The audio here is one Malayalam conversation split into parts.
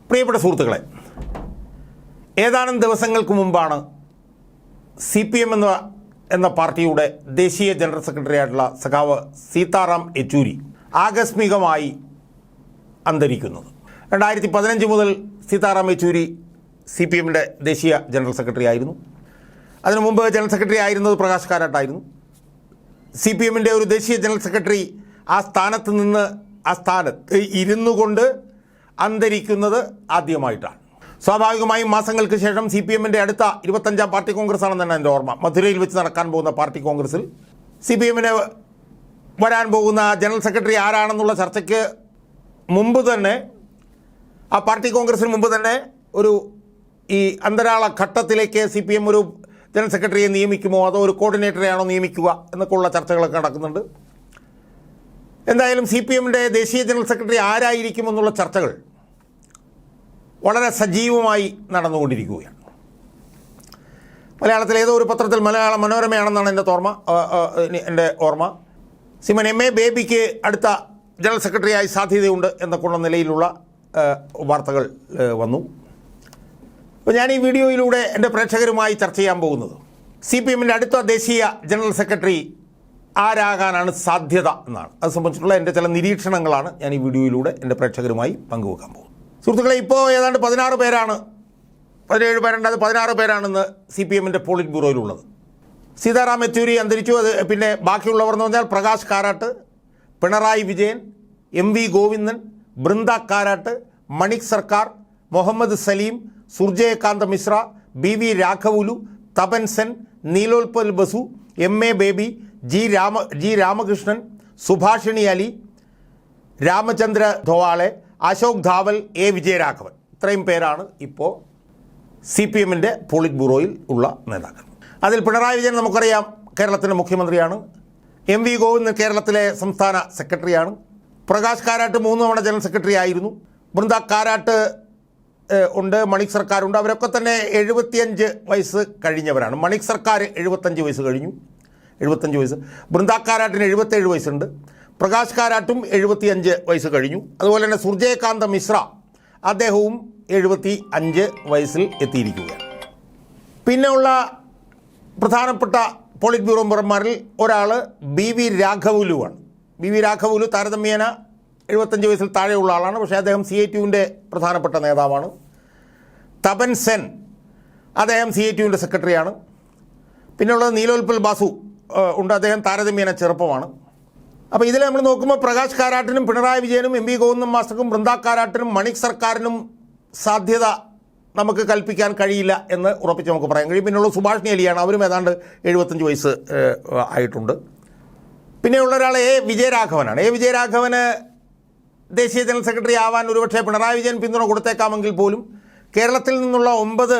പ്രിയപ്പെട്ട സുഹൃത്തുക്കളെ ഏതാനും ദിവസങ്ങൾക്ക് മുമ്പാണ് സി പി എം എന്ന എന്ന പാർട്ടിയുടെ ദേശീയ ജനറൽ സെക്രട്ടറി ആയിട്ടുള്ള സഖാവ് സീതാറാം യെച്ചൂരി ആകസ്മികമായി അന്തരിക്കുന്നത്. രണ്ടായിരത്തി പതിനഞ്ച് മുതൽ സീതാറാം യെച്ചൂരി സി പി എമ്മിന്റെ ദേശീയ ജനറൽ സെക്രട്ടറി ആയിരുന്നു. അതിനു മുമ്പ് ജനറൽ സെക്രട്ടറി ആയിരുന്നത് പ്രകാശ് കാരാട്ടായിരുന്നു സി പി എമ്മിന്റെ ഒരു ദേശീയ ജനറൽ സെക്രട്ടറി ആ സ്ഥാനത്ത് നിന്ന് ആ സ്ഥാനത്ത് ഇരുന്നു കൊണ്ട് അന്തരിക്കുന്നത് ആദ്യമായിട്ടാണ്. സ്വാഭാവികമായും മാസങ്ങൾക്ക് ശേഷം സി പി എമ്മിന്റെ അടുത്ത ഇരുപത്തഞ്ചാം പാർട്ടി കോൺഗ്രസ് ആണെന്നാണ് എന്റെ ഓർമ്മ. മധുരയിൽ വെച്ച് നടക്കാൻ പോകുന്ന പാർട്ടി കോൺഗ്രസിൽ സി പി എമ്മിന് വരാൻ പോകുന്ന ജനറൽ സെക്രട്ടറി ആരാണെന്നുള്ള ചർച്ചയ്ക്ക് മുമ്പ് തന്നെ ആ പാർട്ടി കോൺഗ്രസിന് മുമ്പ് തന്നെ ഒരു ഈ അന്തരാള ഘട്ടത്തിലേക്ക് സി പി എം ഒരു ജനറൽ സെക്രട്ടറിയെ നിയമിക്കുമോ? അതോ ഒരു കോർഡിനേറ്ററെയാണോ നിയമിക്കുക? എന്നൊക്കെയുള്ള ചർച്ചകളൊക്കെ നടക്കുന്നുണ്ട്. എന്തായാലും സി പി എമ്മിന്റെ ദേശീയ ജനറൽ സെക്രട്ടറി ആരായിരിക്കുമെന്നുള്ള ചർച്ചകൾ വളരെ സജീവമായി നടന്നുകൊണ്ടിരിക്കുകയാണ്. മലയാളത്തിൽ ഏതോ ഒരു പത്രത്തിൽ മലയാള മനോരമയാണെന്നാണ് എന്റെ ഓർമ്മ എന്റെ ഓർമ്മ. സിമൻ എം. എ. ബേബിക്ക് അടുത്ത ജനറൽ സെക്രട്ടറിയായി സാധ്യതയുണ്ട് എന്നൊക്കെയുള്ള നിലയിലുള്ള വാർത്തകൾ വന്നു. അപ്പോൾ ഞാൻ ഈ വീഡിയോയിലൂടെ എന്റെ പ്രേക്ഷകരുമായി ചർച്ച ചെയ്യാൻ പോകുന്നത് സി പി എമ്മിന്റെ അടുത്ത ദേശീയ ജനറൽ സെക്രട്ടറി ആരാകാനാണ് സാധ്യത എന്നാണ്. അത് സംബന്ധിച്ചിട്ടുള്ള എന്റെ ചില നിരീക്ഷണങ്ങളാണ് ഞാൻ ഈ വീഡിയോയിലൂടെ എന്റെ പ്രേക്ഷകരുമായി പങ്കുവെക്കാൻ പോകുന്നത്. സുഹൃത്തുക്കളെ ഇപ്പോൾ ഏതാണ്ട് പതിനാറ് പേരാണ് പതിനേഴ് പേരുണ്ട് അത് പതിനാറ് പേരാണെന്ന് സി പി എമ്മിന്റെ പോളിറ്റ് ബ്യൂറോയിലുള്ളത്. സീതാറാം യെച്ചൂരി അന്തരിച്ചു അത് പിന്നെ ബാക്കിയുള്ളവർ എന്ന് പറഞ്ഞാൽ Prakash Karat Pinarayi Vijayan M V Govindan Brinda Karat Manik Sarkar Mohammed Salim Surjyakanta Mishra B V രാഘവുലു Tapan Sen Nilotpal Basu M A Baby G Rama G Ramakrishnan Subhashini Ali Ramchandra Dhowale Ashok Dhawale A. Vijayaraghavan. ഇത്രയും പേരാണ് ഇപ്പോൾ സി പി എമ്മിന്റെ പോളിറ്റ് ബ്യൂറോയിൽ ഉള്ള നേതാക്കൾ. അതിൽ പിണറായി വിജയൻ നമുക്കറിയാം കേരളത്തിന്റെ മുഖ്യമന്ത്രിയാണ്. എം വി ഗോവിന്ദൻ കേരളത്തിലെ സംസ്ഥാന സെക്രട്ടറിയാണ്. പ്രകാശ് കാരാട്ട് മൂന്ന് തവണ ജനറൽ സെക്രട്ടറി ആയിരുന്നു. ബൃന്ദ കാരാട്ട് ഉണ്ട് മണിക് സർക്കാരുണ്ട് അവരൊക്കെ തന്നെ എഴുപത്തിയഞ്ച് വയസ്സ് കഴിഞ്ഞവരാണ്. മണിക് സർക്കാർ എഴുപത്തഞ്ച് വയസ്സ് കഴിഞ്ഞു. എഴുപത്തഞ്ച് വയസ്സ്. ബൃന്ദ കാരാട്ടിന് എഴുപത്തേഴ് വയസ്സുണ്ട്. പ്രകാശ് കാരാട്ടും എഴുപത്തിയഞ്ച് വയസ്സ് കഴിഞ്ഞു. അതുപോലെ തന്നെ സുർജയകാന്ത മിശ്ര അദ്ദേഹവും എഴുപത്തി അഞ്ച് വയസ്സിൽ എത്തിയിരിക്കുകയാണ്. പിന്നെയുള്ള പ്രധാനപ്പെട്ട പോളിറ്റ് ബ്യൂറോ മെമ്പർമാരിൽ ഒരാൾ ബി വി രാഘവുലുവാണ് ബി വി രാഘവുലു താരതമ്യേന എഴുപത്തഞ്ച് വയസ്സിൽ താഴെയുള്ള ആളാണ്. പക്ഷേ അദ്ദേഹം സി ഐ ടിയുവിന്റെ പ്രധാനപ്പെട്ട നേതാവാണ്. തപൻ സെൻ അദ്ദേഹം സി ഐ ടിയുവിന്റെ സെക്രട്ടറിയാണ്. പിന്നെയുള്ളത് നീലോൽപ്പൽ ബാസു ഉണ്ട്. അദ്ദേഹം താരതമ്യേന ചെറുപ്പമാണ്. അപ്പോൾ ഇതിൽ നമ്മൾ നോക്കുമ്പോൾ പ്രകാശ് കാരാട്ടിനും പിണറായി വിജയനും എം വി ഗോവിന്ദൻ മാസ്റ്റർക്കും ബൃന്ദ കാരാട്ടിനും മണിക് സർക്കാരിനും സാധ്യത നമുക്ക് കൽപ്പിക്കാൻ കഴിയില്ല എന്ന് ഉറപ്പിച്ച് നമുക്ക് പറയാൻ കഴിയും പിന്നെയുള്ള സുഭാഷിണി അലിയാണ്. അവരും ഏതാണ്ട് എഴുപത്തഞ്ച് വയസ്സ് ആയിട്ടുണ്ട്. പിന്നെയുള്ള ഒരാൾ എ വിജയരാഘവനാണ്. എ വിജയരാഘവന് ദേശീയ ജനറൽ സെക്രട്ടറി ആവാൻ ഒരുപക്ഷെ പിണറായി വിജയൻ പിന്തുണ കൊടുത്തേക്കാമെങ്കിൽ പോലും കേരളത്തിൽ നിന്നുള്ള ഒമ്പത്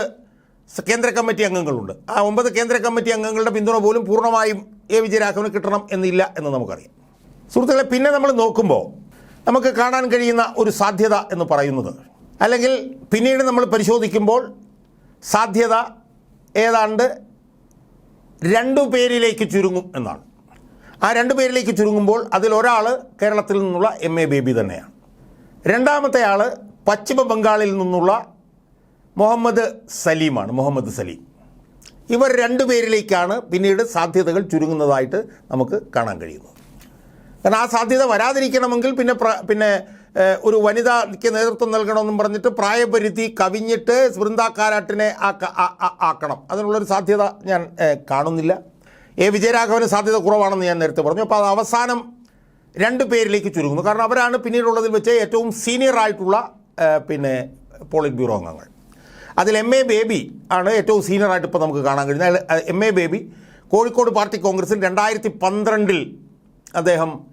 കേന്ദ്ര കമ്മിറ്റി അംഗങ്ങളുണ്ട്. ആ ഒമ്പത് കേന്ദ്ര കമ്മിറ്റി അംഗങ്ങളുടെ പിന്തുണ പോലും പൂർണമായും എ വിജയരാഘവന് കിട്ടണം എന്നില്ല എന്ന് നമുക്കറിയാം. സുഹൃത്തുക്കളെ പിന്നെ നമ്മൾ നോക്കുമ്പോൾ നമുക്ക് കാണാൻ കഴിയുന്ന ഒരു സാധ്യത എന്ന് പറയുന്നത്. അല്ലെങ്കിൽ പിന്നീട് നമ്മൾ പരിശോധിക്കുമ്പോൾ സാധ്യത ഏതാണ്ട് രണ്ടു പേരിലേക്ക് ചുരുങ്ങും എന്നാണ്. ആ രണ്ടു പേരിലേക്ക് ചുരുങ്ങുമ്പോൾ അതിലൊരാൾ കേരളത്തിൽ നിന്നുള്ള എം എ ബേബി തന്നെയാണ്. രണ്ടാമത്തെ ആൾ പശ്ചിമ ബംഗാളിൽ നിന്നുള്ള മുഹമ്മദ് സലീമാണ് മുഹമ്മദ് സലീം. ഇവർ രണ്ടു പേരിലേക്കാണ് പിന്നീട് സാധ്യതകൾ ചുരുങ്ങുന്നതായിട്ട് നമുക്ക് കാണാൻ കഴിയുന്നത്. കാരണം ആ സാധ്യത വരാതിരിക്കണമെങ്കിൽ പിന്നെ പിന്നെ ഒരു വനിതയ്ക്ക് നേതൃത്വം നൽകണമെന്നും പറഞ്ഞിട്ട് പ്രായപരിധി കവിഞ്ഞിട്ട് വൃന്ദ കാരാട്ടിനെ ആക്കണം. അതിനുള്ളൊരു സാധ്യത ഞാൻ കാണുന്നില്ല. എ. വിജയരാഘവന് സാധ്യത കുറവാണെന്ന് ഞാൻ നേരത്തെ പറഞ്ഞു. അപ്പോൾ അത് അവസാനം രണ്ട് പേരിലേക്ക് ചുരുങ്ങുന്നു. കാരണം അവരാണ് പിന്നീടുള്ളതിൽ വെച്ച് ഏറ്റവും സീനിയർ ആയിട്ടുള്ള പിന്നെ പോളിറ്റ് ബ്യൂറോ അംഗങ്ങൾ. അതിൽ എം. എ. ബേബി ആണ് ഏറ്റവും സീനിയർ ആയിട്ട് ഇപ്പോൾ നമുക്ക് കാണാൻ കഴിയുന്നത്. M. A. Baby Kozhikode party കോൺഗ്രസിൽ രണ്ടായിരത്തി പന്ത്രണ്ടിൽ അദ്ദേഹം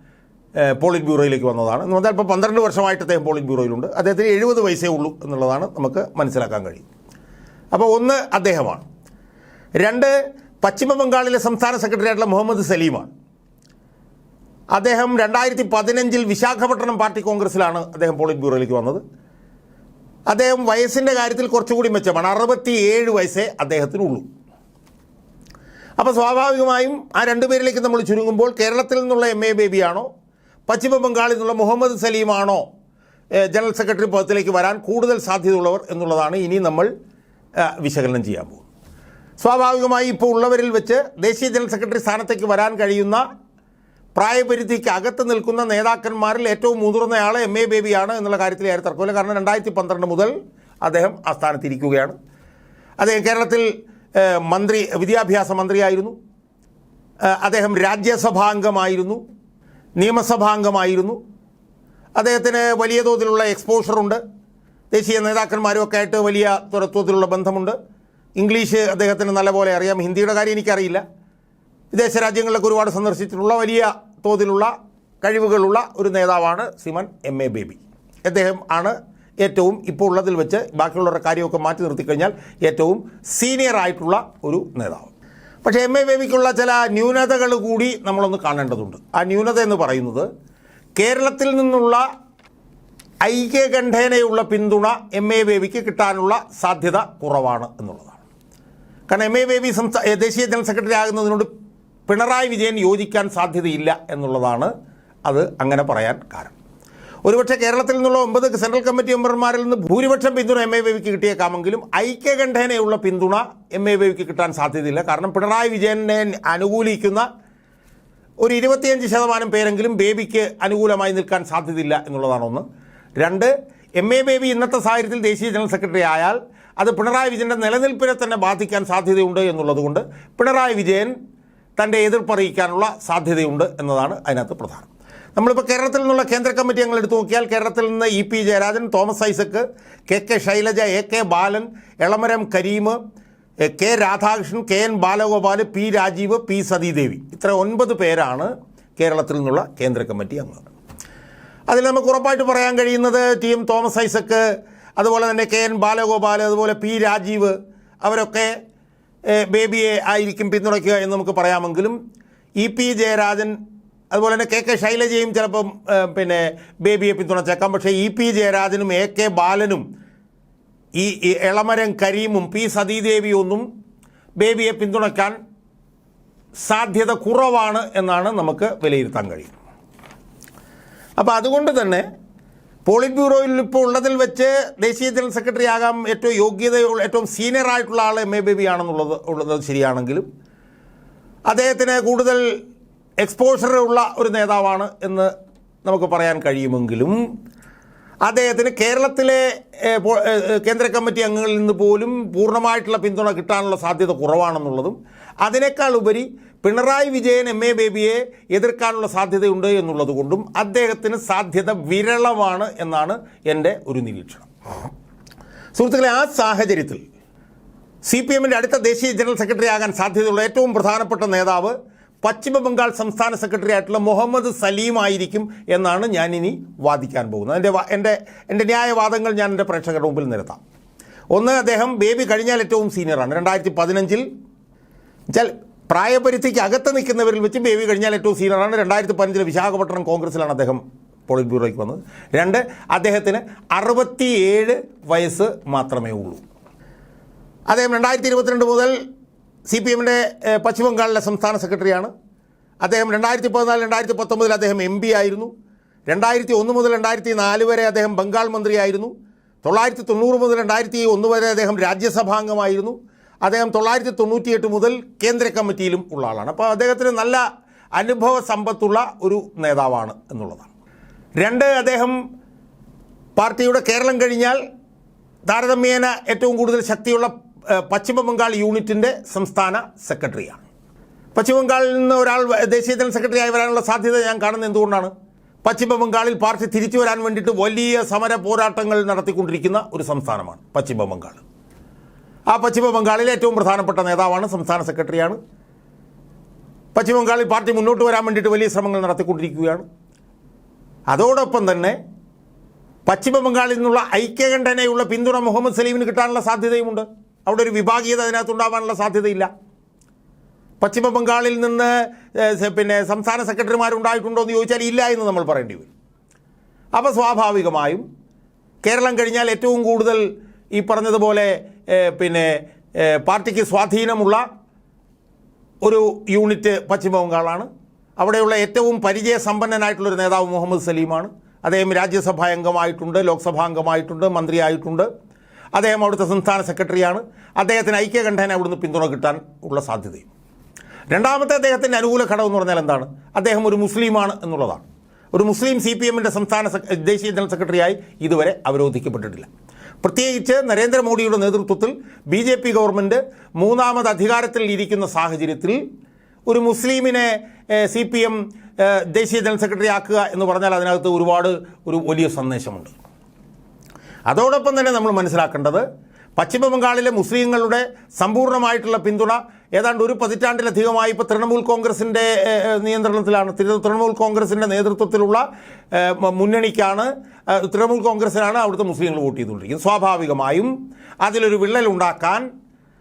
പോളിറ്റ് ബ്യൂറോയിലേക്ക് വന്നതാണ്. എന്ന് പറഞ്ഞാൽ ഇപ്പോൾ പന്ത്രണ്ട് വർഷമായിട്ട് അദ്ദേഹം പോളിറ്റ് ബ്യൂറോയിലുണ്ട്. അദ്ദേഹത്തിന് എഴുപത് വയസ്സേ ഉള്ളൂ എന്നുള്ളതാണ് നമുക്ക് മനസ്സിലാക്കാൻ കഴിയും. അപ്പോൾ ഒന്ന് അദ്ദേഹമാണ്. രണ്ട് പശ്ചിമ ബംഗാളിലെ സംസ്ഥാന സെക്രട്ടറി ആയിട്ടുള്ള മുഹമ്മദ് സലീമാണ്. അദ്ദേഹം രണ്ടായിരത്തി പതിനഞ്ചിൽ വിശാഖപട്ടണം പാർട്ടി കോൺഗ്രസ്സിലാണ് അദ്ദേഹം പോളിറ്റ് ബ്യൂറോയിലേക്ക് വന്നത്. അദ്ദേഹം വയസ്സിന്റെ കാര്യത്തിൽ കുറച്ചുകൂടി മെച്ചമാണ്. അറുപത്തി ഏഴ് വയസ്സേ അദ്ദേഹത്തിനുള്ളൂ. അപ്പോൾ സ്വാഭാവികമായും ആ രണ്ടുപേരിലേക്ക് നമ്മൾ ചുരുങ്ങുമ്പോൾ കേരളത്തിൽ നിന്നുള്ള എം എ ബേബിയാണോ പശ്ചിമ ബംഗാളിൽ നിന്നുള്ള മുഹമ്മദ് സലീമാണോ ജനറൽ സെക്രട്ടറി പദത്തിലേക്ക് വരാൻ കൂടുതൽ സാധ്യതയുള്ളവർ എന്നുള്ളതാണ് ഇനി നമ്മൾ വിശകലനം ചെയ്യാൻ പോകുന്നത്. സ്വാഭാവികമായി ഇപ്പോൾ ഉള്ളവരിൽ വെച്ച് ദേശീയ ജനറൽ സെക്രട്ടറി സ്ഥാനത്തേക്ക് വരാൻ കഴിയുന്ന പ്രായപരിധിക്ക് അകത്ത് നിൽക്കുന്ന നേതാക്കന്മാരിൽ ഏറ്റവും മുതിർന്നയാൾ എം എ ബേബിയാണ് എന്നുള്ള കാര്യത്തിൽ ഏറെ തർക്കമില്ല. കാരണം രണ്ടായിരത്തി പന്ത്രണ്ട് മുതൽ അദ്ദേഹം ആ സ്ഥാനത്തിരിക്കുകയാണ്. അദ്ദേഹം കേരളത്തിൽ മന്ത്രി വിദ്യാഭ്യാസ മന്ത്രിയായിരുന്നു. അദ്ദേഹം രാജ്യസഭാംഗമായിരുന്നു. നിയമസഭാംഗമായിരുന്നു. അദ്ദേഹത്തിന് വലിയ തോതിലുള്ള എക്സ്പോഷറുണ്ട് ദേശീയ നേതാക്കന്മാരുമൊക്കെ ആയിട്ട് വലിയ തോതിലുള്ള ബന്ധമുണ്ട്. ഇംഗ്ലീഷ് അദ്ദേഹത്തിന് നല്ലപോലെ അറിയാം. ഹിന്ദിയുടെ കാര്യം എനിക്കറിയില്ല. വിദേശ രാജ്യങ്ങളിലൊക്കെ ഒരുപാട് സന്ദർശിച്ചിട്ടുള്ള വലിയ തോതിലുള്ള കഴിവുകളുള്ള ഒരു നേതാവാണ് സിമൻ എം എ ബേബി. അദ്ദേഹം ആണ് ഏറ്റവും ഇപ്പോൾ ഉള്ളതിൽ വെച്ച് ബാക്കിയുള്ളവരുടെ കാര്യമൊക്കെ മാറ്റി നിർത്തിക്കഴിഞ്ഞാൽ ഏറ്റവും സീനിയർ ആയിട്ടുള്ള ഒരു നേതാവ്. പക്ഷേ എം എ ബേബിക്കുള്ള ചില ന്യൂനതകൾ കൂടി നമ്മളൊന്ന് കാണേണ്ടതുണ്ട്. ആ ന്യൂനത എന്ന് പറയുന്നത് കേരളത്തിൽ നിന്നുള്ള ഐക്യകണ്ഠേനയുള്ള പിന്തുണ എം എ ബേബിക്ക് കിട്ടാനുള്ള സാധ്യത കുറവാണ് എന്നുള്ളതാണ്. കാരണം എം എ ബേബി സംസ്ഥാ ദേശീയ ജനറൽ സെക്രട്ടറി ആകുന്നതിനോട് പിണറായി വിജയൻ യോജിക്കാൻ സാധ്യതയില്ല എന്നുള്ളതാണ് അത് അങ്ങനെ പറയാൻ കാരണം. ഒരുപക്ഷെ കേരളത്തിൽ നിന്നുള്ള ഒമ്പത് സെൻട്രൽ കമ്മിറ്റി മെമ്പർമാരിൽ നിന്ന് ഭൂരിപക്ഷം പിന്തുണ എം എ ബേബിക്ക് കിട്ടിയേക്കാമെങ്കിലും ഐക്യകണ്ഠേനയുള്ള പിന്തുണ എം എ ബേബിക്ക് കിട്ടാൻ സാധ്യതയില്ല. കാരണം പിണറായി വിജയനെ അനുകൂലിക്കുന്ന ഒരു ഇരുപത്തിയഞ്ച് ശതമാനം പേരെങ്കിലും ബേബിക്ക് അനുകൂലമായി നിൽക്കാൻ സാധ്യതയില്ല എന്നുള്ളതാണ് ഒന്ന്. രണ്ട് എം എ ബേബി ഇന്നത്തെ സാഹചര്യത്തിൽ ദേശീയ ജനറൽ സെക്രട്ടറി ആയാൽ അത് പിണറായി വിജയന്റെ നിലനിൽപ്പിനെ തന്നെ ബാധിക്കാൻ സാധ്യതയുണ്ട് എന്നുള്ളതുകൊണ്ട് പിണറായി വിജയൻ തന്റെ എതിർപ്പറിയിക്കാനുള്ള സാധ്യതയുണ്ട് എന്നതാണ് അതിനകത്ത് പ്രധാനം. നമ്മളിപ്പോൾ കേരളത്തിൽ നിന്നുള്ള കേന്ദ്ര കമ്മിറ്റി ഞങ്ങൾ എടുത്തു നോക്കിയാൽ കേരളത്തിൽ നിന്ന് E P Jayarajan Thomas Isaac K K Shailaja A K Balan Elamaram Kareem K Radhakrishnan K N Balagopal P Rajeev P Sathidevi. ഇത്ര ഒൻപത് പേരാണ് കേരളത്തിൽ നിന്നുള്ള കേന്ദ്ര കമ്മിറ്റി അംഗങ്ങൾ. അതിൽ നമുക്ക് ഉറപ്പായിട്ട് പറയാൻ കഴിയുന്നത് ടി എം തോമസ് ഐസക്ക് അതുപോലെ തന്നെ കെ എൻ ബാലഗോപാൽ അതുപോലെ പി രാജീവ് അവരൊക്കെ ബേബിയെ ആയിരിക്കും പിന്തുണയ്ക്കുക എന്ന് നമുക്ക് പറയാമെങ്കിലും ഇ പി ജയരാജൻ അതുപോലെ തന്നെ കെ കെ ശൈലജയും ചിലപ്പം പിന്നെ ബേബിയെ പിന്തുണച്ചേക്കാം. പക്ഷേ ഇ പി ജയരാജനും എ കെ ബാലനും ഈ എളമരം കരീമും പി സതീദേവിയൊന്നും ബേബിയെ പിന്തുണയ്ക്കാൻ സാധ്യത കുറവാണ് എന്നാണ് നമുക്ക് വിലയിരുത്താൻ കഴിയുന്നത്. അപ്പോൾ അതുകൊണ്ട് തന്നെ പോളിറ്റ് ബ്യൂറോയിൽ ഇപ്പോൾ ഉള്ളതിൽ വെച്ച് ദേശീയ ജനറൽ സെക്രട്ടറി ആകാൻ ഏറ്റവും യോഗ്യതയുള്ള ഏറ്റവും സീനിയർ ആയിട്ടുള്ള ആൾ എം എ ബേബി ആണെന്നുള്ളത് ഉള്ളത് ശരിയാണെങ്കിലും അദ്ദേഹത്തിന് കൂടുതൽ എക്സ്പോഷർ ഉള്ള ഒരു നേതാവാണ് എന്ന് നമുക്ക് പറയാൻ കഴിയുമെങ്കിലും അദ്ദേഹത്തിന് കേരളത്തിലെ കേന്ദ്ര കമ്മിറ്റി അംഗങ്ങളിൽ നിന്ന് പോലും പൂർണമായിട്ടുള്ള പിന്തുണ കിട്ടാനുള്ള സാധ്യത കുറവാണെന്നുള്ളതും അതിനേക്കാൾ ഉപരി പിണറായി വിജയൻ എം. എ. ബേബിയെ എതിർക്കാനുള്ള സാധ്യതയുണ്ട് എന്നുള്ളത് കൊണ്ടും അദ്ദേഹത്തിന് സാധ്യത വിരളമാണ് എന്നാണ് എന്റെ ഒരു നിരീക്ഷണം. സുഹൃത്തുക്കളെ ആ സാഹചര്യത്തിൽ സി പി എമ്മിന്റെ അടുത്ത ദേശീയ ജനറൽ സെക്രട്ടറി ആകാൻ സാധ്യതയുള്ള ഏറ്റവും പ്രധാനപ്പെട്ട നേതാവ് പശ്ചിമ ബംഗാൾ സംസ്ഥാന സെക്രട്ടറി ആയിട്ടുള്ള മുഹമ്മദ് സലീം ആയിരിക്കും എന്നാണ് ഞാൻ ഇനി വാദിക്കാൻ പോകുന്നത്. എന്റെ എന്റെ എന്റെ ന്യായവാദങ്ങൾ ഞാൻ എന്റെ പ്രേക്ഷകരുടെ മുമ്പിൽ നിരത്താം. ഒന്ന് അദ്ദേഹം ബേബി കഴിഞ്ഞാൽ ഏറ്റവും സീനിയറാണ് രണ്ടായിരത്തി പതിനഞ്ചിൽ വെച്ചാൽ പ്രായപരിധിക്ക് അകത്ത് നിൽക്കുന്നവരിൽ വെച്ച് ബേബി കഴിഞ്ഞാൽ ഏറ്റവും സീനിയറാണ് രണ്ടായിരത്തി പതിനഞ്ചിൽ വിശാഖപട്ടണം കോൺഗ്രസിലാണ് അദ്ദേഹം പോളിറ്റ് ബ്യൂറോയ്ക്ക് വന്നത്. രണ്ട് അദ്ദേഹത്തിന് അറുപത്തിയേഴ് വയസ്സ് മാത്രമേ ഉള്ളൂ. അദ്ദേഹം രണ്ടായിരത്തി ഇരുപത്തിരണ്ട് മുതൽ സി പി എമ്മിന്റെ പശ്ചിമബംഗാളിലെ സംസ്ഥാന സെക്രട്ടറിയാണ്. അദ്ദേഹം രണ്ടായിരത്തി പതിനാല് രണ്ടായിരത്തി പത്തൊമ്പതിൽ അദ്ദേഹം എം പി ആയിരുന്നു. രണ്ടായിരത്തി ഒന്ന് മുതൽ രണ്ടായിരത്തി നാല് വരെ അദ്ദേഹം ബംഗാൾ മന്ത്രിയായിരുന്നു. തൊള്ളായിരത്തി തൊണ്ണൂറ് മുതൽ രണ്ടായിരത്തി ഒന്ന് വരെ അദ്ദേഹം രാജ്യസഭാംഗമായിരുന്നു. അദ്ദേഹം തൊള്ളായിരത്തി തൊണ്ണൂറ്റിയെട്ട് മുതൽ കേന്ദ്ര കമ്മിറ്റിയിലും ഉള്ള ആളാണ്. അപ്പോൾ അദ്ദേഹത്തിന് നല്ല അനുഭവ സമ്പത്തുള്ള ഒരു നേതാവാണ് എന്നുള്ളതാണ്. രണ്ട് അദ്ദേഹം പാർട്ടിയുടെ കേരളം കഴിഞ്ഞാൽ താരതമ്യേന ഏറ്റവും കൂടുതൽ ശക്തിയുള്ള ഏഹ്, പശ്ചിമ ബംഗാൾ യൂണിറ്റിന്റെ സംസ്ഥാന സെക്രട്ടറിയാണ്. പശ്ചിമബംഗാളിൽ നിന്ന് ഒരാൾ ദേശീയ ജനറൽ സെക്രട്ടറി ആയി വരാനുള്ള സാധ്യത ഞാൻ കാണുന്നത് എന്തുകൊണ്ടാണ്? പശ്ചിമബംഗാളിൽ പാർട്ടി തിരിച്ചു വരാൻ വേണ്ടിയിട്ട് വലിയ സമര പോരാട്ടങ്ങൾ നടത്തിക്കൊണ്ടിരിക്കുന്ന ഒരു സംസ്ഥാനമാണ് പശ്ചിമബംഗാൾ. ആ പശ്ചിമ ബംഗാളിലെ ഏറ്റവും പ്രധാനപ്പെട്ട നേതാവാണ് സംസ്ഥാന സെക്രട്ടറിയാണ്. പശ്ചിമബംഗാളിൽ പാർട്ടി മുന്നോട്ട് വരാൻ വേണ്ടിയിട്ട് വലിയ ശ്രമങ്ങൾ നടത്തിക്കൊണ്ടിരിക്കുകയാണ്. അതോടൊപ്പം തന്നെ പശ്ചിമബംഗാളിൽ നിന്നുള്ള ഐക്യകണ്ഠനയുള്ള പിന്തുണ മുഹമ്മദ് സലീമിന് കിട്ടാനുള്ള സാധ്യതയുമുണ്ട്. അവിടെ ഒരു വിഭാഗീയത അതിനകത്ത് ഉണ്ടാവാനുള്ള സാധ്യതയില്ല. പശ്ചിമ ബംഗാളിൽ നിന്ന് പിന്നെ സംസ്ഥാന സെക്രട്ടറിമാരുണ്ടായിട്ടുണ്ടോ എന്ന് ചോദിച്ചാൽ ഇല്ല എന്ന് നമ്മൾ പറയേണ്ടി വരും. അപ്പോൾ സ്വാഭാവികമായും കേരളം കഴിഞ്ഞാൽ ഏറ്റവും കൂടുതൽ ഈ പറഞ്ഞതുപോലെ പിന്നെ പാർട്ടിക്ക് സ്വാധീനമുള്ള ഒരു യൂണിറ്റ് പശ്ചിമ ബംഗാളാണ്. അവിടെയുള്ള ഏറ്റവും പരിചയസമ്പന്നനായിട്ടുള്ളൊരു നേതാവ് മുഹമ്മദ് സലീമാണ്. അദ്ദേഹം രാജ്യസഭാ അംഗമായിട്ടുണ്ട് ലോക്സഭാ അംഗമായിട്ടുണ്ട് മന്ത്രിയായിട്ടുണ്ട്. അദ്ദേഹം അവിടുത്തെ സംസ്ഥാന സെക്രട്ടറിയാണ്. അദ്ദേഹത്തിന് ഐക്യകണ്ഠേന അവിടുന്ന് പിന്തുണ കിട്ടാൻ ഉള്ള സാധ്യതയും. രണ്ടാമത്തെ അദ്ദേഹത്തിന്റെ അനുകൂല ഘടകം എന്ന് പറഞ്ഞാൽ എന്താണ്? അദ്ദേഹം ഒരു മുസ്ലിമാണ് എന്നുള്ളതാണ്. ഒരു മുസ്ലിം സി പി എമ്മിന്റെ സംസ്ഥാന ദേശീയ ജനറൽ സെക്രട്ടറിയായി ഇതുവരെ അവരോധിക്കപ്പെട്ടിട്ടില്ല. പ്രത്യേകിച്ച് നരേന്ദ്രമോദിയുടെ നേതൃത്വത്തിൽ ബി ജെ പി ഗവൺമെന്റ് മൂന്നാമത് അധികാരത്തിൽ ഇരിക്കുന്ന സാഹചര്യത്തിൽ ഒരു മുസ്ലിമിനെ സി പി എം ദേശീയ ജനറൽ സെക്രട്ടറി ആക്കുക എന്ന് പറഞ്ഞാൽ അതിനകത്ത് ഒരുപാട് ഒരു വലിയ സന്ദേശമുണ്ട്. അതോടൊപ്പം തന്നെ നമ്മൾ മനസ്സിലാക്കേണ്ടത് പശ്ചിമ ബംഗാളിലെ മുസ്ലിങ്ങളുടെ സമ്പൂർണമായിട്ടുള്ള പിന്തുണ ഏതാണ്ട് ഒരു പതിറ്റാണ്ടിലധികമായി ഇപ്പോൾ തൃണമൂൽ കോൺഗ്രസിന്റെ നിയന്ത്രണത്തിലാണ്. തൃണമൂൽ കോൺഗ്രസിന്റെ നേതൃത്വത്തിലുള്ള മുന്നണിക്കാണ് തൃണമൂൽ കോൺഗ്രസിനാണ് അവിടുത്തെ മുസ്ലിങ്ങൾ വോട്ട് ചെയ്തുകൊണ്ടിരിക്കുന്നത്. സ്വാഭാവികമായും അതിലൊരു വിള്ളൽ ഉണ്ടാക്കാൻ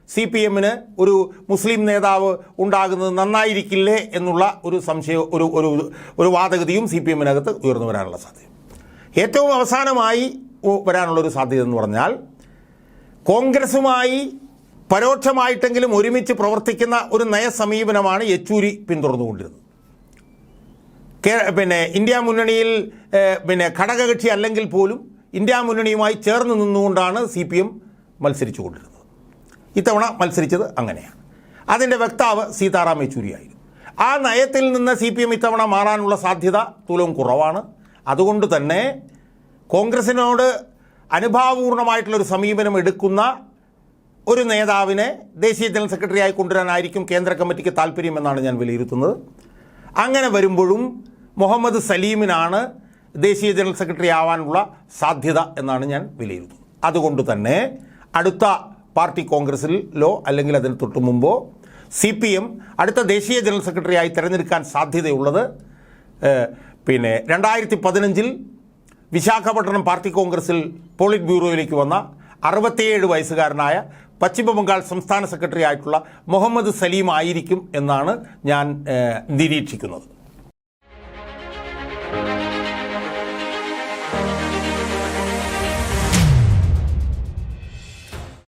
സി പി എമ്മിന് ഒരു മുസ്ലിം നേതാവ് ഉണ്ടാകുന്നത് നന്നായിരിക്കില്ലേ എന്നുള്ള ഒരു സംശയം ഒരു ഒരു ഒരു വാദഗതിയും സി പി എമ്മിനകത്ത് ഉയർന്നു വരാനുള്ള സാധ്യത ഏറ്റവും അവസാനമായി വരാനുള്ളൊരു സാധ്യത എന്ന് പറഞ്ഞാൽ കോൺഗ്രസുമായി പരോക്ഷമായിട്ടെങ്കിലും ഒരുമിച്ച് പ്രവർത്തിക്കുന്ന ഒരു നയസമീപനമാണ് യെച്ചൂരി പിന്തുടർന്നുകൊണ്ടിരുന്നത്. പിന്നെ ഇന്ത്യ മുന്നണിയിൽ പിന്നെ ഘടകകക്ഷി അല്ലെങ്കിൽ പോലും ഇന്ത്യ മുന്നണിയുമായി ചേർന്ന് നിന്നുകൊണ്ടാണ് സി പി എം മത്സരിച്ചു കൊണ്ടിരുന്നത് ഇത്തവണ മത്സരിച്ചത് അങ്ങനെയാണ്. അതിന്റെ വക്താവ് സീതാറാം യെച്ചൂരിയായിരുന്നു. ആ നയത്തിൽ നിന്ന് സി പി എം ഇത്തവണ മാറാനുള്ള സാധ്യത തുലവും കുറവാണ്. അതുകൊണ്ട് തന്നെ കോൺഗ്രസിനോട് അനുഭാവപൂർണമായിട്ടുള്ളൊരു സമീപനം എടുക്കുന്ന ഒരു നേതാവിനെ ദേശീയ ജനറൽ സെക്രട്ടറിയായി കൊണ്ടുവരാനായിരിക്കും കേന്ദ്ര കമ്മിറ്റിക്ക് താല്പര്യമെന്നാണ് ഞാൻ വിലയിരുത്തുന്നത്. അങ്ങനെ വരുമ്പോഴും മുഹമ്മദ് സലീമിനാണ് ദേശീയ ജനറൽ സെക്രട്ടറി ആവാനുള്ള സാധ്യത എന്നാണ് ഞാൻ വിലയിരുത്തുന്നത്. അതുകൊണ്ട് തന്നെ അടുത്ത പാർട്ടി കോൺഗ്രസിലോ അല്ലെങ്കിൽ അതിന് തൊട്ടു മുമ്പോ സി പി എം അടുത്ത ദേശീയ ജനറൽ സെക്രട്ടറിയായി തിരഞ്ഞെടുക്കാൻ സാധ്യതയുള്ളത് പിന്നെ രണ്ടായിരത്തി പതിനഞ്ചിൽ വിശാഖപട്ടണം പാർട്ടി കോൺഗ്രസിൽ പോളിറ്റ് ബ്യൂറോയിലേക്ക് വന്ന അറുപത്തിയേഴ് വയസ്സുകാരനായ പശ്ചിമബംഗാൾ സംസ്ഥാന സെക്രട്ടറി ആയിട്ടുള്ള മുഹമ്മദ് സലീം ആയിരിക്കും എന്നാണ് ഞാൻ നിരീക്ഷിക്കുന്നത്.